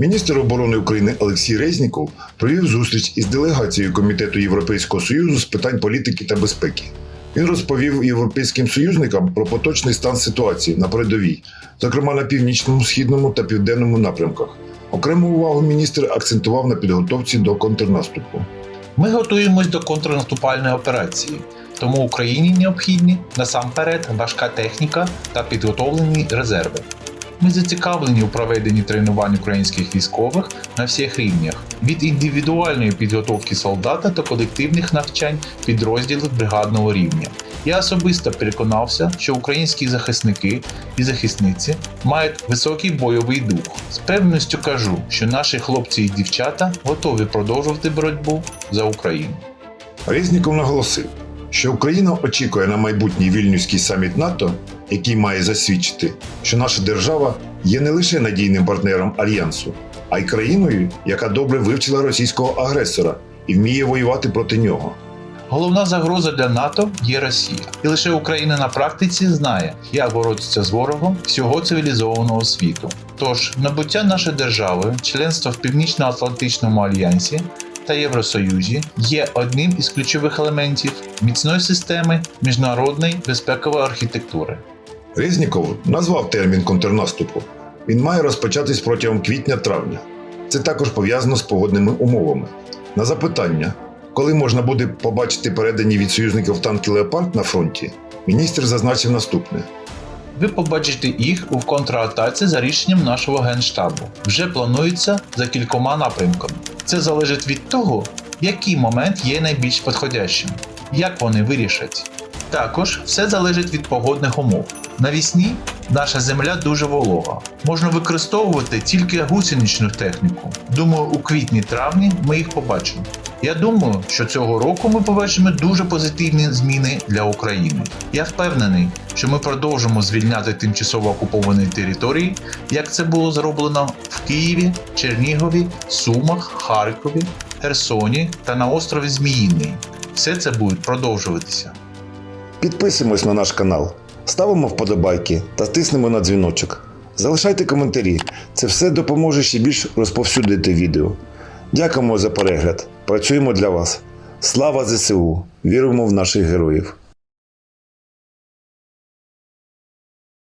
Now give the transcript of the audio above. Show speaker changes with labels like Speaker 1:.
Speaker 1: Міністр оборони України Олексій Резніков провів зустріч із делегацією Комітету Європейського Союзу з питань політики та безпеки. Він розповів європейським союзникам про поточний стан ситуації на передовій, зокрема на північному, східному та південному напрямках. Окрему увагу міністр акцентував на підготовці до контрнаступу.
Speaker 2: Ми готуємось до контрнаступальної операції, тому Україні необхідні насамперед важка техніка та підготовлені резерви. Ми зацікавлені у проведенні тренувань українських військових на всіх рівнях від індивідуальної підготовки солдата до колективних навчань підрозділів бригадного рівня. Я особисто переконався, що українські захисники і захисниці мають високий бойовий дух. З певністю кажу, що наші хлопці і дівчата готові продовжувати боротьбу за Україну.
Speaker 1: Резніков наголосив, що Україна очікує на майбутній вільнюський саміт НАТО, який має засвідчити, що наша держава є не лише надійним партнером альянсу, а й країною, яка добре вивчила російського агресора і вміє воювати проти нього.
Speaker 2: Головна загроза для НАТО є Росія, і лише Україна на практиці знає, як боротися з ворогом всього цивілізованого світу. Тож набуття нашої держави, членство в Північно-Атлантичному альянсі та Євросоюзі є одним із ключових елементів міцної системи міжнародної безпекової архітектури.
Speaker 1: Резніков назвав термін контрнаступу. Він має розпочатись протягом квітня-травня. Це також пов'язано з погодними умовами. На запитання, коли можна буде побачити передані від союзників танки Леопард на фронті, міністр зазначив наступне:
Speaker 2: Ви побачите їх у контратаці за рішенням нашого генштабу. Вже планується за кількома напрямками. Це залежить від того, який момент є найбільш підходящим, як вони вирішать. Також все залежить від погодних умов. Навісні наша земля дуже волога. Можна використовувати тільки гусеничну техніку. Думаю, у квітні-травні ми їх побачимо. Я думаю, що цього року ми побачимо дуже позитивні зміни для України. Я впевнений, що ми продовжимо звільняти тимчасово окуповані території, як це було зроблено в Києві, Чернігові, Сумах, Харкові, Херсоні та на острові Зміїний. Все це буде продовжуватися.
Speaker 1: Підписуємось на наш канал, ставимо вподобайки та тиснемо на дзвіночок. Залишайте коментарі, це все допоможе ще більш розповсюдити відео. Дякуємо за перегляд. Працюємо для вас. Слава ЗСУ! Віримо в наших героїв!